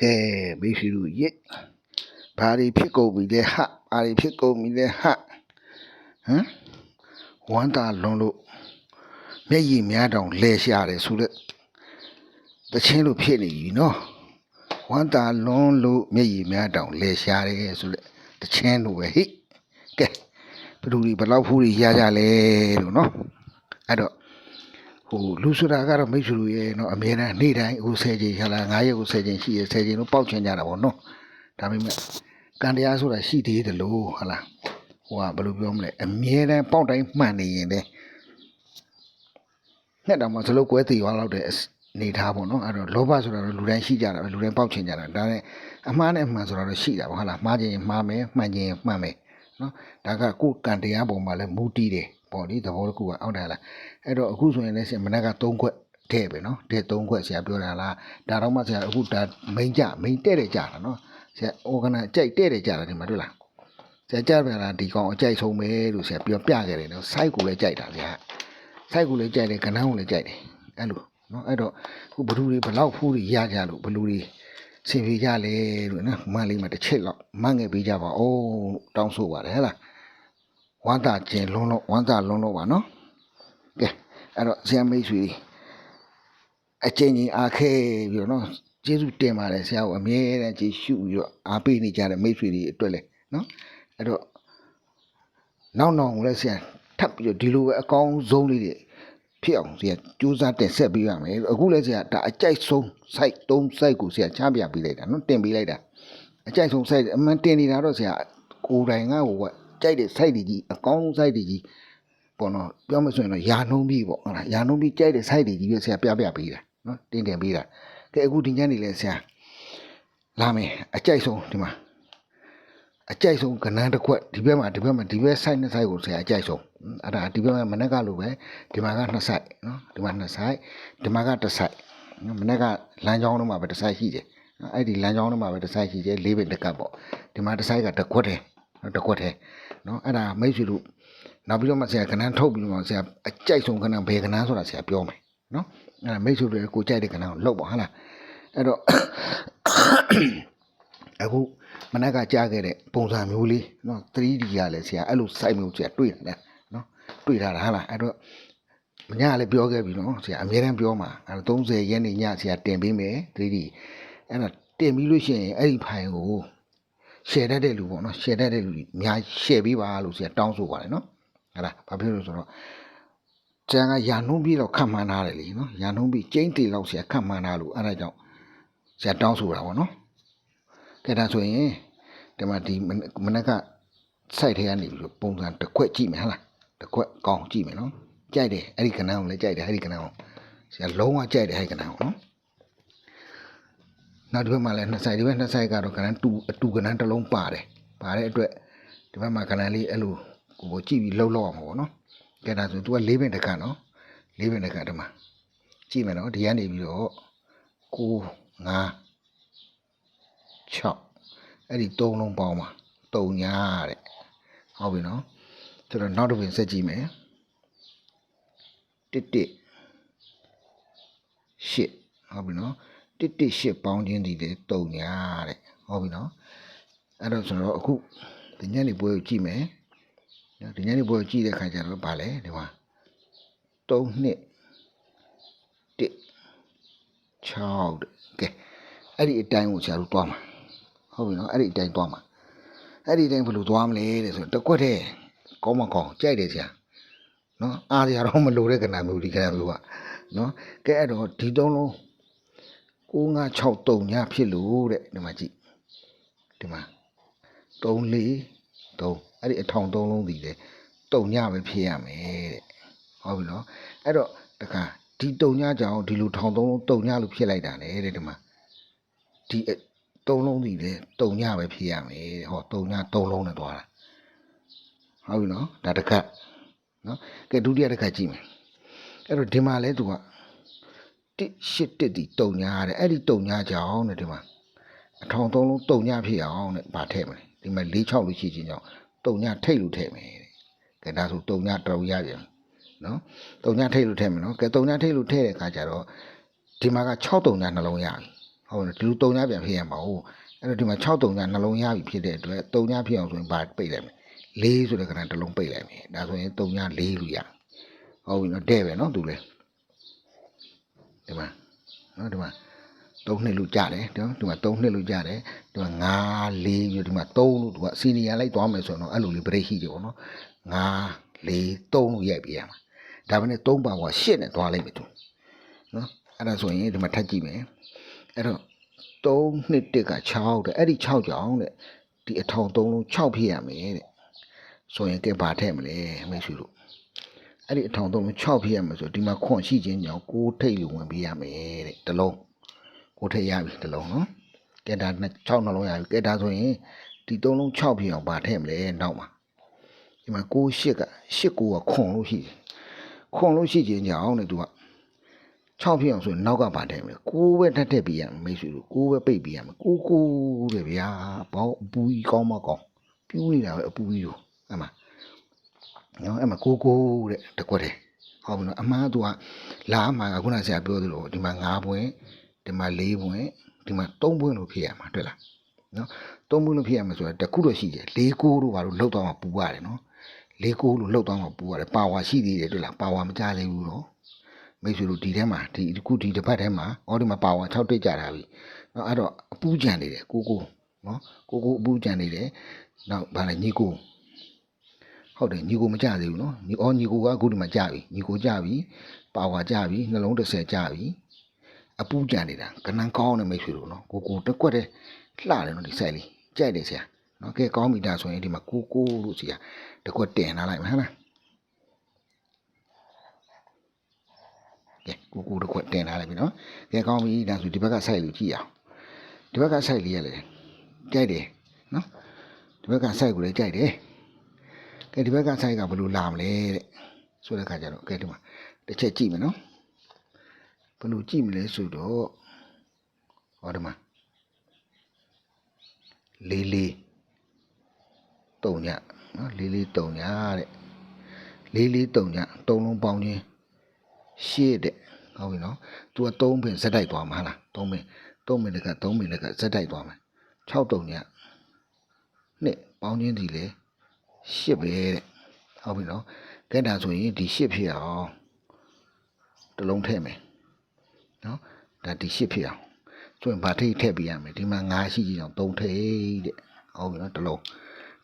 ကဲမိရှိလူရစ်ဘာတွေဖြစ်ကုန်ပြီလဲဟာဘာတွေဖြစ်ကုန်ပြီလဲဟာဟမ်ဝမ်းသာလွန်လို့မျက်ရည်များတောင်လဲရှာတယ်ဆိုတဲ့တချင်းလို့ဖြစ်နေပြီနော်ဝမ်းသာလွန်လို့မျက်ရည်များတောင်လဲရှာတယ်ဆိုတဲ့တချင်းလို့ပဲဟိကဲဘယ်သူတွေဘယ်လောက်ဖူးတွေရကြလဲလို့နော်အဲ့တော့ ဟိုလူဆိုတာကတော့မိတ်ဆွေတို့ရဲ့เนาะအမြဲတမ်းနေ့တိုင်းဟို10ချိန်ဟာလား9ရက်ကို10ချိန်ရှိရ10ချိန်လို့ပေါက်ချင်ကြတာပေါ့နော်ဒါပေမဲ့ကံတရားဆိုတာရှိသေးတယ်လို့ဟာလားဟိုကဘယ်လိုပြောမလဲအမြဲတမ်းပေါက်တိုင်းမှန်နေရင်လေနဲ့တော့မစလို့ကွဲသေးသွားတော့တဲ့နေသားပေါ့နော်အဲ့တော့လောဘဆိုတာတော့လူတိုင်းရှိကြတာပဲလူတိုင်းပေါက်ချင်ကြတာဒါနဲ့အမှားနဲ့အမှန်ဆိုတာတော့ရှိတာပေါ့ဟာလားမှားခြင်းရင်မှားမယ်မှန်ခြင်းရင်မှန်မယ်နော်ဒါကကိုယ်ကံတရားပုံမှာလဲမူတည်တယ် ပေါ့လေသဘောတစ်ခုကဟုတ်တယ်လားအဲ့တော့အခုဆိုရင်လည်းဆရာမနက်က3ခွက်တဲ့ပဲနော်တဲ့3ခွက်ဆရာပြောတာလားဒါတော့မှဆရာအခုဒါမိန်ကြမိန်တဲ့တယ်ကြတာနော်ဆရာ organize ကြိုက်တဲ့တယ်ကြတာဒီမှာတွေ့လားဆရာကြပြန်လားဒီကောင်အကြိုက်ဆုံးပဲလို့ဆရာပြောပြခဲ့တယ်နော် site ကိုလည်းကြိုက်တာဗျာ site ကိုလည်းကြိုက်တယ်ကဏ္ဍကိုလည်းကြိုက်တယ်အဲ့လိုနော်အဲ့တော့ခုဘလူတွေဘလောက်ဖူးတွေရကြလို့ဘလူတွေဆင်ပြေကြလေလို့နော်မန်လေးမှာတစ်ချက်လောက်မန်ငယ်ပေးကြပါဦးတောင်းဆိုပါတယ်ဟဲ့လား ဝမ်းသာခြင်းလုံးလုံးဝမ်းသာလုံးလုံးပါနော်ကဲအဲ့တော့ဆရာမိတ်ဆွေအချင်းချင်းအားခဲပြီးတော့နော်ကျေးဇူးတင်ပါတယ်ဆရာကိုအမြဲတမ်းကြည်ရှုပြီးတော့အားပေးနေကြတဲ့မိတ်ဆွေတွေအတွက်လည်းနော်အဲ့တော့နောက်နောက်ကိုလည်းဆရာထပ်ပြီးတော့ဒီလိုပဲအကောင်းဆုံးလေးတွေဖြစ်အောင်ဆရာကြိုးစားတင်ဆက်ပေးရမယ်အခုလည်းဆရာဒါအကြိုက်ဆုံး site 3 site ကိုဆရာချပြပေးလိုက်တာနော်တင်ပေးလိုက်တာအကြိုက်ဆုံး site အမှန်တင်နေတာတော့ဆရာကိုယ်တိုင်ကဟိုက ကြိုက်တဲ့ site တွေကြီးအကောင်းဆုံး site တွေကြီးပေါ့နော်ပြောမဆိုရင်တော့ယာနှုံးပြီးပေါ့ဟုတ်လားယာနှုံးပြီးကြိုက်တဲ့ site တွေကြီးပဲဆရာပြပြပေးတာနော်တင်တင်ပေးတာကဲအခုဒီညနေလဲဆရာလာမယ်အကြိုက်ဆုံးဒီမှာအကြိုက်ဆုံးကဏ္ဍတစ်ခွက်ဒီဘက်မှာဒီဘက်မှာဒီဘက် site နှစ် site ကိုဆရာအကြိုက်ဆုံးအဲ့ဒါဒီဘက်မှာမနေ့ကလိုပဲဒီမှာကနှစ် site နော်ဒီမှာနှစ် site ဒီမှာကတစ် site နော်မနေ့ကလမ်းကြောင်းတော့မှာပဲတစ် site ရှိတယ်နော်အဲ့ဒီလမ်းကြောင်းတော့မှာပဲတစ် site ရှိတယ်လေးပင်တစ်ကပ်ပေါ့ဒီမှာတစ် site ကတစ်ခွက်တယ်နော်တစ်ခွက်တယ် နော်အဲ့ဒါမိတ်ဆွေတို့နောက်ပြီးတော့မှဆရာကဏ္ဍထုတ်ပြီးတော့ဆရာအကြိုက်ဆုံးကဏ္ဍဘယ်ကဏ္ဍဆိုတာဆရာပြောမယ်နော်အဲ့ဒါမိတ်ဆွေတွေကိုကြိုက်တဲ့ကဏ္ဍကိုလုပ်ပါဟုတ်လားအဲ့တော့အခုမနက်ကကြားခဲ့တဲ့ပုံစံမျိုးလေးနော် 3D ကလည်းဆရာအဲ့လို site မျိုးဆရာတွေ့ရတယ်နော်တွေ့ထားတာဟုတ်လားအဲ့တော့ညလည်းပြောခဲ့ပြီနော်ဆရာအများတန်းပြောမှာအဲ့တော့30ရက်နေ့ညဆရာတင်ပေးမယ် 3D အဲ့တော့တင်ပြီးလို့ရှိရင်အဲ့ဒီဖိုင်ကို share တတ်တဲ့လူပေါ့နော် share တတ်တဲ့လူအများ share ပေးပါလို့ဆရာတောင်းဆိုပါတယ်နော်ဟဲ့လားဘာဖြစ်လို့လဲဆိုတော့ကျန်ကရာနှုံးပြီးတော့ခတ်မှန်းထားတယ်လीနော်ရာနှုံးပြီးကျင်းတီလောက်ဆရာခတ်မှန်းထားလို့အဲ့ဒါကြောင့်ဆရာတောင်းဆိုတာပေါ့နော်ကဲဒါဆိုရင်ဒီမှာဒီမနက်ကစိုက်ထဲကနေပြီးတော့ပုံစံတစ်ခွက်ကြည့်မယ်ဟဲ့လားတစ်ခွက်ကောင်းကြည့်မယ်နော်ကြိုက်တယ်အဲ့ဒီကဏ္ဍကိုလည်းကြိုက်တယ်အဲ့ဒီကဏ္ဍကိုဆရာလုံးဝကြိုက်တယ်အဲ့ဒီကဏ္ဍကိုနော် နောက်ဒီဘက်မှာလည်းနှစ်ဆိုင်ဒီဘက်နှစ်ဆိုင်ကတော့ကဏ္ဍတူအတူကဏ္ဍတစ်လုံးပါတယ်ပါတဲ့အတွက်ဒီဘက်မှာကဏ္ဍလေးအဲ့လိုကိုကြည့်ပြီးလှုပ်လှောက်အောင်ပေါ့နော်ကဲဒါဆို तू က၄ပင်တစ်ခါနော်၄ပင်တစ်ခါတည်းမှာကြည့်မယ်နော်ဒီကနေပြီးတော့9 5 6အဲ့ဒီ၃လုံးပေါင်းမှာ၃ညာတဲ့ဟုတ်ပြီနော်ဆိုတော့နောက်တစ်ပင်ဆက်ကြည့်မယ်တစ်တစ်ရှစ်ဟုတ်ပြီနော် တစ်တစ်ရှစ်ပေါင်းခြင်းဒီလေ၃ညာတဲ့ဟုတ်ပြီနော်အဲ့တော့ဆိုတော့အခုဒီညနေပွဲကိုကြည့်မယ်နော်ဒီညနေပွဲကိုကြည့်တဲ့ခါကျတော့ဗာလဲဒီမှာ3နှစ်1 6ကဲအဲ့ဒီအတိုင်းကိုဆရာတို့တွားမှာဟုတ်ပြီနော်အဲ့ဒီအတိုင်းတွားမှာအဲ့ဒီအတိုင်းဘယ်လိုတွားမလဲတဲ့ဆိုတော့တစ်ခွက်တည်းကောင်းမကောင်းကြိုက်တယ်ဆရာနော်အားရတော့မလိုတဲ့ကဏ္ဍမျိုးဒီကဏ္ဍမျိုးကနော်ကဲအဲ့တော့ဒီသုံးလုံး 9563ညဖြစ်လို့တဲ့ဒီမှာကြည့်ဒီမှာ3 4 3အဲ့ဒီအထောင်သုံးလုံးတည်တယ်တုံညပဲဖြစ်ရမယ်တဲ့ဟုတ်ပြီနော်အဲ့တော့တခါဒီတုံညကြောင့်ဒီလိုထောင်သုံးလုံးတုံညလို့ဖြစ်လိုက်တာလေတဲ့ဒီမှာဒီသုံးလုံးတည်တယ်တုံညပဲဖြစ်ရမယ်တဲ့ဟောတုံညသုံးလုံးနဲ့သွားတာဟုတ်ပြီနော်ဒါတစ်ခါနော်ကဲဒုတိယတစ်ခါကြည့်မယ်အဲ့တော့ဒီမှာလဲသူက တစ်ရှစ်တစ်ဒီတုံညတဲ့အဲ့ဒီတုံညကြောင့်တဲ့ဒီမှာအထောင်သုံးလုံးတုံညဖြစ်အောင်တဲ့ဗာထည့်မယ်ဒီမှာ၄6လို့ရှိချင်းကြောင့်တုံညထိတ်လို့ထည့်မယ်တဲ့ကဲဒါဆိုတုံညတော်ရပြန်နော်တုံညထိတ်လို့ထည့်မယ်နော်ကဲတုံညထိတ်လို့ထည့်တဲ့အခါကျတော့ဒီမှာက6တုံညနှလုံးရပြီဟုတ်တယ်ဒီလိုတုံညာပြန်ဖြစ်ရမှာဟုတ်အဲ့တော့ဒီမှာ6တုံညာနှလုံးရပြီဖြစ်တဲ့အတွက်တုံညာဖြစ်အောင်ဆိုရင်ဘာပိတ်လိုက်မလဲ4ဆိုတဲ့ကဏ္ဍတစ်လုံးပိတ်လိုက်မယ်ဒါဆိုရင်တုံညာ4လို့ရဟုတ်ပြီနော်တဲ့ပဲနော်သူလေ ဒီမှာနော်ဒီမှာ3နှစ်လို့ကြတယ်နော်ဒီမှာ3နှစ်လို့ကြတယ်ဒီမှာ5 4ပြီးဒီမှာ3လို့သူကစီနီယာလိုက်သွားမယ်ဆိုတော့အဲ့လိုလေးပြိရှိကြပေါ့နော်5 4 3လို့ရိုက်ပြရမှာဒါပေမဲ့3ပါက8နဲ့သွားလိုက်မယ်သူနော်အဲ့ဒါဆိုရင်ဒီမှာထပ်ကြည့်မယ်အဲ့တော့3နှစ်1က6တဲ့အဲ့ဒီ6ကြောင်တဲ့ဒီအထောင်3လုံး6ဖြစ်ရမယ်တဲ့ဆိုရင်ကဲဘာထည့်မလဲမိတ်ဆွေတို့ အဲ့ဒီအထောင်3လုံး6ဖြစ်ရမယ်ဆိုဒီမှာခွန်ရှိခြင်းကြောင့်6ထိတ်လို့ဝင်ပေးရမယ်တဲ့တလုံး6ထိတ်ရပြီတလုံးနော်ကဲဒါ6နှလုံးရပြီကဲဒါဆိုရင်ဒီ3လုံး6ဖြစ်အောင်ဘာထည့်မလဲနောက်မှာဒီမှာ6 8က8 9ကခွန်လို့ရှိတယ်ခွန်လို့ရှိခြင်းကြောင့်တဲ့သူက6ဖြစ်အောင်ဆိုရင်နောက်ကပါတယ်မယ်6ပဲထပ်ထည့်ပြရမယ်မိတ်ဆွေတို့6ပဲပိတ်ပြရမယ်6 9တဲ့ဗျာဘောင်းအပူကြီးကောင်းမကောင်းပြူးနေတာပဲအပူကြီးကိုအဲ့မှာ နော်အဲ့မှာ6 9တဲ့တကွက်တယ်ဟုတ်ပြီနော်အမှားသူကလာအမှားကခုနဆရာပြောသလိုဒီမှာ9ပွင့်ဒီမှာ4ပွင့်ဒီမှာ3ပွင့်လို့ဖြစ်ရမှာတွေ့လားနော်3ပွင့်လို့ဖြစ်ရမှာဆိုတာတခုတော့ရှိတယ်4 9လို့ဘာလို့လောက်တော့မှပူရတယ်နော်4 9လို့လောက်တော့မှပူရတယ်ပါဝါရှိသေးတယ်တွေ့လားပါဝါမကြသေးဘူးနော်မိတ်ဆွေတို့ဒီထဲမှာဒီခုဒီတစ်ပတ်ထဲမှာအော်ဒီမှာပါဝါ6တိတ်ကြတာပြီ။နော်အဲ့တော့အပူးကြံနေတယ်ကိုကိုနော်ကိုကိုအပူးကြံနေတယ်။နောက်ဗာလဲညီကို ဟုတ်တယ်ညီကိုမကြသေးဘူးနော်ညီအော်ညီကိုကအခုဒီမှာကြပြီညီကိုကြပြီပါဝါကြပြီနှလုံး30ကြပြီအပူးကြံနေတာကနန်းကောင်းတယ်မိတ်ဆွေတို့နော်ကိုကိုတက်ကွက်တယ်လှတယ်နော်ဒီဆိုင်လေးကြိုက်တယ်ဆရာနော်ကဲကောင်းပြီဒါဆိုရင်ဒီမှာကိုကိုလို့ဆရာတက်ကွက်တင်ထားလိုက်မယ်ဟဟလားကဲကိုကိုတစ်ခွက်တင်ထားလိုက်ပြီနော်ကဲကောင်းပြီဒါဆိုဒီဘက်ကဆိုင်လို့ကြည့်အောင်ဒီဘက်ကဆိုင်လေးရလေကြိုက်တယ်နော်ဒီဘက်ကဆိုင်ကိုလည်းကြိုက်တယ် ကဲဒီဘက်ကဆိုင်ကဘယ်လိုလာမလဲတဲ့ဆိုတဲ့ခါကျတော့ကဲဒီမှာတစ်ချက်ကြည့်မယ်နော်ဘယ်လိုကြည့်မလဲဆိုတော့ဟောဒီမှာလေးလေးတုံညနော်လေးလေးတုံညတဲ့လေးလေးတုံညတုံလုံးပေါင်းချင်းရှေ့တဲ့ဟုတ်ပြီနော်။ तू က3ပင်ဇက်တိုက်သွားမှာဟာလား3ပင်3ပင်တက3ပင်တကဇက်တိုက်သွားမယ်6တုံညနှစ်ပေါင်းချင်းဒီလေ ရှစ်ပဲတဲ့ဟုတ်ပြီနော်။ကဲဒါဆိုရင်ဒီရှစ်ဖြစ်အောင်တစ်လုံးထည့်မယ်နော်။ဒါဒီရှစ်ဖြစ်အောင်ဆိုရင်ဗာထိတ်ထည့်ပြရမယ်ဒီမှာ9ရှိကြအောင်3ထိတ်တဲ့ဟုတ်ပြီနော်တစ်လုံး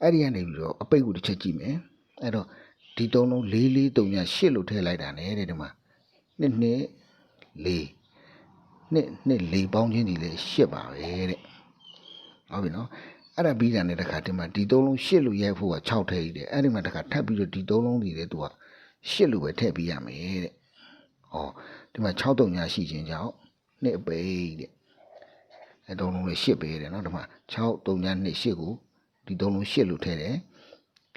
အဲ့ဒီကနေပြီးတော့အပိတ်ကိုတစ်ချက်ကြည့်မယ်အဲ့တော့ဒီသုံးလုံး4 4 3ည8လို့ထည့်လိုက်တာ ਨੇ တဲ့ဒီမှာနှစ်နှစ်လေးနှစ်နှစ်လေးပေါင်းချင်းဒီလေရှစ်ပါပဲတဲ့ဟုတ်ပြီနော် အဲ့ဒါပြီးတာနဲ့တခါဒီမှာဒီသုံးလုံးရှစ်လို့ရိုက်ဖို့က6ထည့်ရတယ်အဲ့ဒီမှာတခါထပ်ပြီးတော့ဒီသုံးလုံးဒီလေသူကရှစ်လို့ပဲထည့်ပေးရမယ်တဲ့ဟောဒီမှာ6တုံညာရှိခြင်းကြောင့်နှစ်အပိတ်တဲ့အဲ့သုံးလုံးလေးရှစ်ပဲတဲ့နော်ဒီမှာ6တုံညာနှစ်ရှစ်ကိုဒီသုံးလုံးရှစ်လို့ထည့်တယ်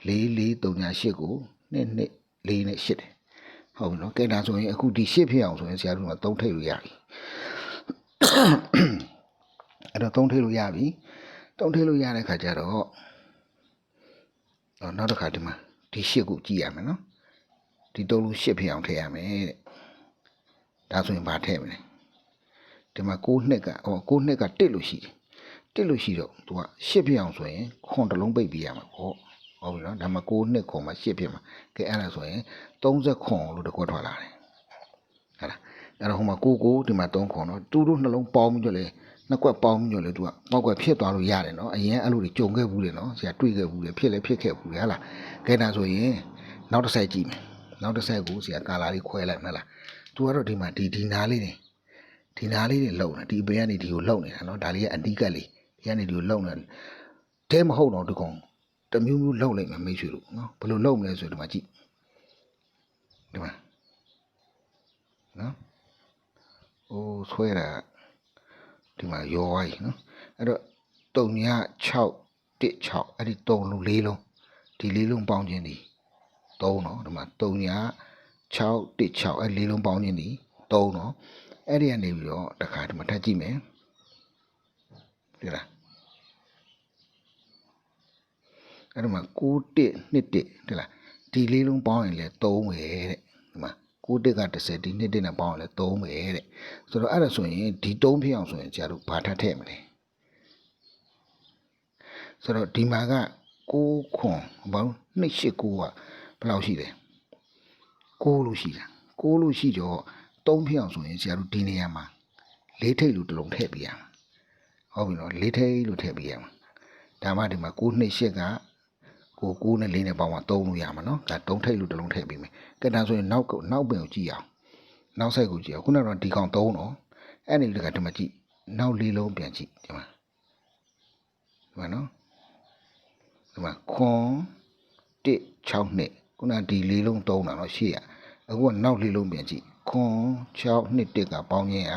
4 4တုံညာရှစ်ကိုနှစ်နှစ်4နဲ့ရှစ်တယ်ဟုတ်ပြီနော်ကဲဒါဆိုရင်အခုဒီရှစ်ဖြစ်အောင်ဆိုရင်ဆရာတို့ကသုံးထိပ်လို့ရပြီအဲ့တော့သုံးထိပ်လို့ရပြီ သုံးထိပ်လို့ရတဲ့ခါကျတော့အော်နောက်တစ်ခါဒီမှာဒီရှစ်ကိုကြည့်ရမယ်နော်ဒီသုံးလုံးရှစ်ဖြစ်အောင်ထည့်ရမယ်တဲ့ဒါဆိုရင်ဘာထည့်မလဲဒီမှာ6နှစ်ကဟော6နှစ်က1လို့ရှိတယ်1လို့ရှိတော့သူကရှစ်ဖြစ်အောင်ဆိုရင်ခွန်တစ်လုံးပိတ်ပေးရမှာပေါ့ဟုတ်ပြီနော်ဒါမှ6နှစ်ခွန်မှာရှစ်ဖြစ်မှာကဲအဲ့ဒါဆိုရင်30ခွန်လို့တစ်ခွက်ထွက်လာတယ်ဟုတ်လားအဲ့တော့ဟိုမှာကိုကိုဒီမှာ3ခွန်နော်သူတို့နှလုံးပေါင်းပြီးတော့လေ နှစ်ကွက်ပေါင်းပြီးတော့လေသူကပေါက်ကွက်ဖြစ်သွားလို့ရတယ်နော်အရင်အဲ့လိုတွေကြုံခဲ့ဘူးလေနော်ဆရာတွေ့ခဲ့ဘူးလေဖြစ်လဲဖြစ်ခဲ့ဘူးလေဟုတ်လားကဲဒါဆိုရင်နောက်တစ်ဆိုင်ကြည့်မယ်နောက်တစ်ဆိုင်ကိုဆရာကာလာလေးခွဲလိုက်မလားသူကတော့ဒီမှာဒီဒီနားလေးနေဒီနားလေးတွေလုံနေဒီဘေးကနေဒီကိုလုံနေတာနော်ဒါလေးကအနီးကပ်လေးဒီကနေဒီကိုလုံနေတဲမဟုတ်တော့ဒီကောင်တမျိုးမျိုးလုံလိုက်မယ်မိတ်ဆွေတို့နော်ဘယ်လိုလုံမလဲဆိုဒီမှာကြည့်ဒီမှာနော်ဟိုဆွဲတာ ဒီမှာရောသွားပြီနော်အဲ့တော့တုံည6 1 6အဲ့ဒီ3လုံး4လုံးဒီ4လုံးပေါင်းခြင်းဒီ3နော်ဒီမှာတုံည6 1 6အဲ့4လုံးပေါင်းခြင်းဒီ3နော်အဲ့ဒီကနေပြီးတော့တစ်ခါဒီမှာထပ်ကြည့်မယ်ဒီလားအဲ့ဒီမှာ6 1 2 1ဒီလားဒီလေးလုံးပေါင်းရင်လည်း3ပဲတဲ့ဒီမှာ 9တက်က30ဒီ2တက်နဲ့ပေါင်းရင်လည်း3ပဲတဲ့ဆိုတော့အဲ့ဒါဆိုရင်ဒီ3ဖြစ်အောင်ဆိုရင်ကျတို့ဘာထပ်ထည့်မလဲဆိုတော့ဒီမှာက6ခွန်ဘာလို့289ကဘယ်လောက်ရှိလဲ6လို့ရှိတာ6လို့ရှိတော့3ဖြစ်အောင်ဆိုရင်ကျတို့ဒီနေရာမှာလေးထိပ်လို့တစ်လုံးထည့်ပြရမှာဟုတ်ပြီနော်လေးထိပ်လို့ထည့်ပြရမှာဒါမှဒီမှာ928က ကိုကိုးနဲ့လေးနဲ့ပေါင်းမှသုံးလို့ရမှာနော်ဒါတုံးထိတ်လို့တစ်လုံးထည့်ပေးမယ်ကဲဒါဆိုရင်နောက်ကနောက်ပင်ကိုကြည့်အောင်နောက်ဆက်ကိုကြည့်အောင်ခုနကတော့ဒီကောင်သုံးတော့အဲ့ဒီတကဒီမှာကြည့်နောက်လေးလုံးပြန်ကြည့်ဒီမှာဒီမှာနော်ဒီမှာခွန်162နှစ်ခုနဒီလေးလုံးသုံးတာနော်ရှေ့ရအခုကနောက်လေးလုံးပြန်ကြည့်ခွန်6နှစ်1ကပေါင်းခြင်းက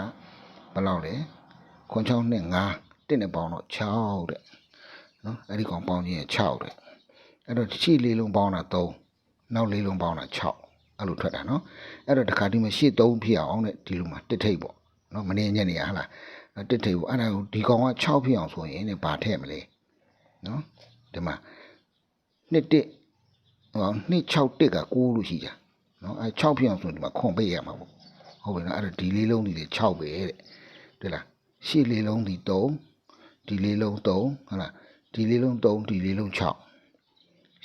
ဘယ်လောက်လဲခွန်6နှစ်5တစ်နဲ့ပေါင်းတော့6တဲ့နော်အဲ့ဒီကောင်ပေါင်းခြင်းက6တဲ့ အဲ့တော့ရှေ့လေးလုံးပေါင်းတာ3နောက်လေးလုံးပေါင်းတာ6အဲ့လိုထွက်တာနော်အဲ့တော့တခါဒီမှာရှေ့3ဖြစ်အောင်တဲ့ဒီလိုမှာတစ်ထိပ်ပေါ့နော်မနေညက်နေရဟလားအဲ့တစ်ထိပ်ပေါ့အဲ့ဒါကိုဒီကောင်က6ဖြစ်အောင်ဆိုရင်ねဘာထည့်မလဲနော်ဒီမှာနှစ်တစ်ဟောနှစ်6တစ်က9လို့ရှိကြနော်အဲ့6ဖြစ်အောင်ဆိုရင်ဒီမှာခွန်ပေးရမှာပေါ့ဟုတ်ပြီနော်အဲ့တော့ဒီလေးလုံးဒီလေ6ပဲတဲ့တွေ့လားရှေ့လေးလုံးဒီ3ဒီလေးလုံး3ဟုတ်လားဒီလေးလုံး3ဒီလေးလုံး6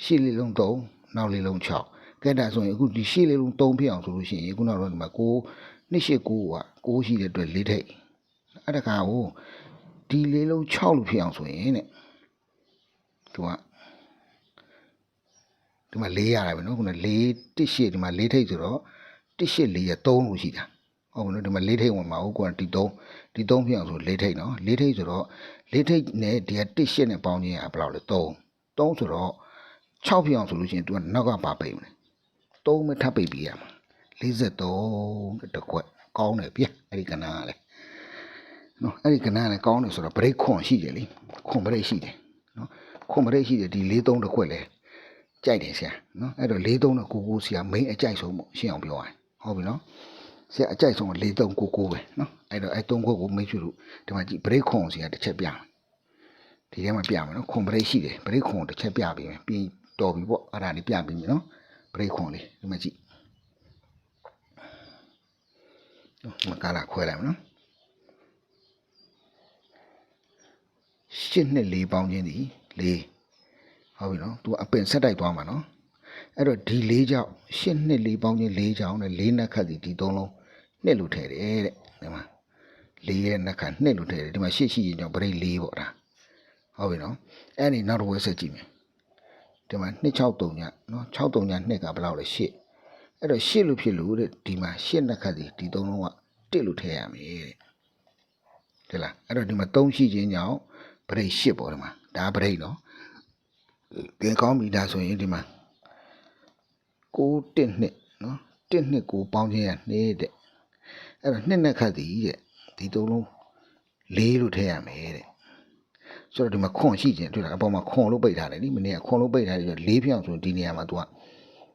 ရှေ့လေးလုံး3နောက်လေးလုံး6ကဲဒါဆိုရင်အခုဒီရှေ့လေးလုံး3ဖြစ်အောင်ဆိုလို့ရှိရင်ခုနကတော့ဒီမှာ6နှစ်ရှိ9က6ရှိတဲ့အတွက်၄ထိပ်အဲ့ဒါကဟိုဒီလေးလုံး6လို့ဖြစ်အောင်ဆိုရင်တဲ့သူကဒီမှာ၄ရတယ်ပဲနော်ခုန၄တစ်ရှိဒီမှာ၄ထိပ်ဆိုတော့တစ်ရှိ၄ရ3လို့ရှိတာဟုတ်ဘူးနော်ဒီမှာ၄ထိပ်ဝင်မှာဟုတ်ကွာဒီ3ဒီ3ဖြစ်အောင်ဆို၄ထိပ်နော်၄ထိပ်ဆိုတော့၄ထိပ်နဲ့ဒီကတစ်ရှိနဲ့ပေါင်းခြင်းကဘယ်လောက်လဲ3 3ဆိုတော့ 6ဖြစ်အောင်ဆိုလို့ရှိရင် तू ကနောက်ကပါပိတ်မလဲ3မထပ်ပိတ်ပြီးရမှာ43တဲ့တစ်ခွက်ကောင်းတယ်ဗျအဲ့ဒီကနာကလည်းနော်အဲ့ဒီကနာကလည်းကောင်းတယ်ဆိုတော့ break ခွန်ရှိတယ်လေခွန် break ရှိတယ်နော်ခွန် break ရှိတယ်ဒီ43တစ်ခွက်လဲကြိုက်တယ်ဆရာနော်အဲ့တော့43နဲ့99ဆရာ main အကြိုက်ဆုံးပေါ့ရှင်းအောင်ပြောရရင်ဟုတ်ပြီနော်ဆရာအကြိုက်ဆုံးက4399ပဲနော်အဲ့တော့အဲ့3ခွက်ကိုမိတ်ဆွေတို့ဒီမှာကြည့် break ခွန်ဆရာတစ်ချက်ပြမယ်ဒီထဲမှာပြမယ်နော်ခွန် break ရှိတယ် break ခွန်တစ်ချက်ပြပေးမယ်ပြီး တော်ပြီပေါ့အဲ့ဒါလေးပြပေးမယ်နော် break ခွန်လေးဒီမှာကြည့်မကလာခွဲလိုက်မယ်နော်ရှစ်နှစ်လေးပေါင်းချင်းဒီလေးဟုတ်ပြီနော်သူအပင်ဆက်တိုက်သွားမှာနော်အဲ့တော့ဒီလေးကြောင့်ရှစ်နှစ်လေးပေါင်းချင်းလေးကြောင့်နဲ့လေးနက်ခတ်စီဒီသုံးလုံးနှစ်လို့ထည့်တယ်တဲ့ဒီမှာလေးရဲ့နက်ခတ်နှစ်လို့ထည့်တယ်ဒီမှာရှစ်ရှိရင်ကြောင့် break လေးပေါ့ဒါဟုတ်ပြီနော်အဲ့ဒီနောက်တစ်ဝက်ဆက်ကြည့်မယ် ဒီမှာ263ညနော်63ည2ကဘယ်လောက်လဲ8အဲ့တော့8လို့ဖြစ်လို့တဲ့ဒီမှာ8နှစ်ခတ်စီဒီသုံးလုံးက1လို့ထည့်ရမယ်တဲ့ဒီလားအဲ့တော့ဒီမှာ3ရှိခြင်းကြောင့်ဗရိတ်8ပေါ့ဒီမှာဒါဗရိတ်နော်ကဲကောင်းပြီဒါဆိုရင်ဒီမှာ6 1နှစ်နော်1နှစ်ကိုပေါင်းခြင်းရ2တဲ့အဲ့တော့2နှစ်ခတ်စီတဲ့ဒီသုံးလုံး4လို့ထည့်ရမယ်တဲ့ ဆိုတော့ဒီမှာခွန်ရှိခြင်းတွေ့လားအပေါ်မှာခွန်လို့ပိတ်ထားတယ်ဒီမနေ့ကခွန်လို့ပိတ်ထားတယ်ဆိုလေးဖြောင်ဆိုဒီနေရာမှာ तू က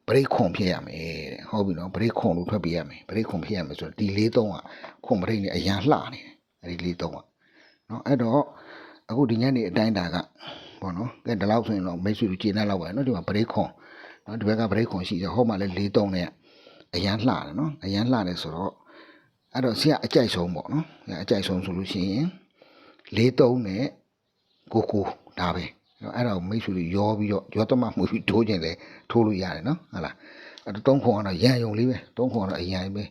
ဘရိတ်ခွန်ဖြစ်ရမယ်တဲ့ဟုတ်ပြီနော်ဘရိတ်ခွန်လို့ထွက်ပြရမယ်ဘရိတ်ခွန်ဖြစ်ရမယ်ဆိုတော့ဒီလေးသုံးကခွန်ဘရိတ်နဲ့အရန်လှနေတယ်အဲ့ဒီလေးသုံးကနော်အဲ့တော့အခုဒီညနေအတိုင်းတာကဘောနော်ကဲဒီလောက်ဆိုရင်တော့မိတ်ဆွေတို့ကျေနပ်လောက်ပါနော်ဒီမှာဘရိတ်ခွန်နော်ဒီဘက်ကဘရိတ်ခွန်ရှိတယ်ဟောမှာလည်းလေးသုံးနဲ့အရန်လှတယ်နော်အရန်လှတယ်ဆိုတော့အဲ့တော့ဆရာအကြိုက်ဆုံးပေါ့နော်ဆရာအကြိုက်ဆုံးဆိုလို့ရှိရင်လေးသုံးနဲ့ ကိုကိုဒါပဲအဲ့ဒါကိုမိတ်ဆွေတွေရောပြီးတော့ရောတမမှုပြီးထိုးခြင်းလဲထိုးလို့ရတယ်နော်ဟုတ်လားအဲ့တော့တုံးခွန်ကတော့ရန်ယုံလေးပဲတုံးခွန်ကတော့အရန်ပဲ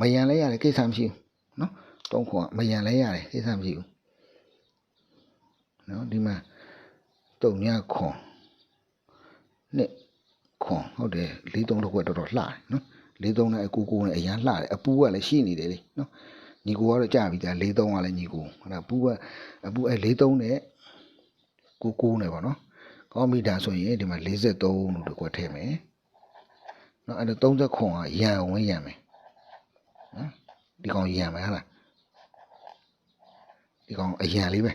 မရန်လဲရတယ်ကိစ္စမရှိဘူးနော်တုံးခွန်ကမရန်လဲရတယ်ကိစ္စမရှိဘူးနော်ဒီမှာတုံညခွန်နှစ်ခွန်ဟုတ်တယ်လေးသုံးတော့ကွက်တော်တော်လှတယ်နော်လေးသုံးနဲ့အကူကူနဲ့အရန်လှတယ်အပူကလည်းရှိနေတယ်လေနော်ညီကိုကတော့ကြာပြီဒါလေးသုံးကလည်းညီကိုဟုတ်လားပူကအပူအဲလေးသုံးနဲ့ ကိုကိုနဲ့ပေါ့နော်ကောင်းပြီဒါဆိုရင်ဒီမှာ43လို့တစ်ခွက်ထည့်မယ်နော်အဲ့ဒါ30ခွန်ကရန်ဝင်ရန်မယ်နော်ဒီကောင်ရန်မယ်ဟာလားဒီကောင်အရန်လေးပဲ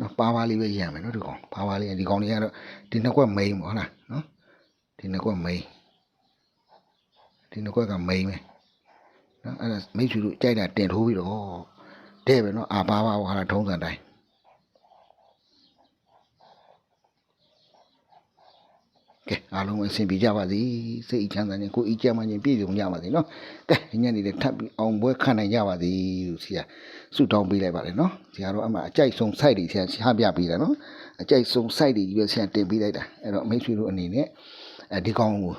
နော်ပါပါလေးပဲရန်မယ်နော်ဒီကောင်ပါပါလေးဒီကောင်လေးကတော့ဒီနှစ်ခွက်မိန်ပေါ့ဟုတ်လားနော်ဒီနှစ်ခွက်မိန်ဒီနှစ်ခွက်ကမိန်ပဲနော်အဲ့ဒါမိတ်ဆွေတို့ကြိုက်တာတင်ထိုးပြီးတော့တဲ့ပဲနော်အာပါပါဟာလားထုံးစံတိုင်း ကဲအားလုံးပဲအဆင်ပြေကြပါစေစိတ်အချမ်းသာခြင်းကိုယ်အကြမ်းမှခြင်းပြည့်စုံကြပါစေနော်ကဲညနေလေးထပ်ပြီးအောင်ပွဲခံနိုင်ကြပါစေလို့ဆရာဆုတောင်းပေးလိုက်ပါတယ်နော်ဆရာတို့အမှအကြိုက်ဆုံး site တွေဆရာချပြပေးတာနော်အကြိုက်ဆုံး site တွေကြီးပဲဆရာတင်ပေးလိုက်တာအဲ့တော့မိတ်ဆွေတို့အနေနဲ့အဲဒီကောင်ကို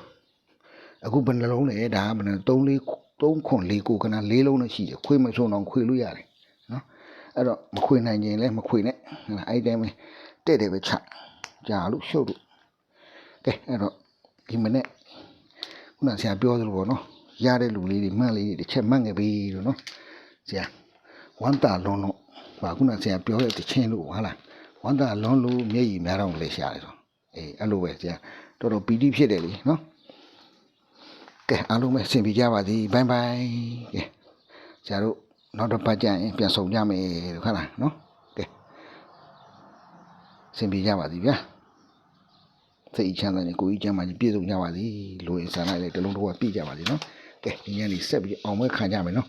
အခုဘယ်နှလုံးလဲဒါကဘယ်နှ3 4 3ခွန်4ကိုကန၄လုံးနဲ့ရှိတယ်ခွေမဆုံးတော့ခွေလို့ရတယ်နော်အဲ့တော့မခွေနိုင်ရင်လည်းမခွေနဲ့ဟုတ်လားအဲ့ဒီတိုင်းပဲတဲ့တယ်ပဲချကြာလို့ရှုပ်လို့ ကဲအဲ့တော့ဒီမနေ့ခုနဆရာပြောသလိုပေါ့နော်ရတဲ့လူလေးတွေမှန်လေးတွေတစ်ချက်မှန်ခဲ့ပြီလို့နော်ဆရာဝမ်းတာလုံးလုံးဟာခုနဆရာပြောတဲ့တချင်းလို့ဟာလားဝမ်းတာလုံးလို့မျက်ရည်များတော့လေရှာတယ်ဆိုအေးအဲ့လိုပဲဆရာတော်တော်ပီတိဖြစ်တယ်လေနော်ကဲအားလုံးပဲအဆင်ပြေကြပါစေဘိုင်ဘိုင်ကဲဆရာတို့နောက်တစ်ပတ်ကျရင်ပြန်ဆောင်ကြမယ်လို့ခါလားနော်ကဲအဆင်ပြေကြပါစေဗျာ စိတ်ချမ်းသာနေကိုယ်ကြီးချမ်းသာနေပြည့်စုံကြပါစေလိုရင်ဆန္ဒလေးတစ်လုံးတစ်ဝက်ပြည့်ကြပါစေနော်ကဲဒီညနေဆက်ပြီးအောင်မဲခံကြမယ်နော်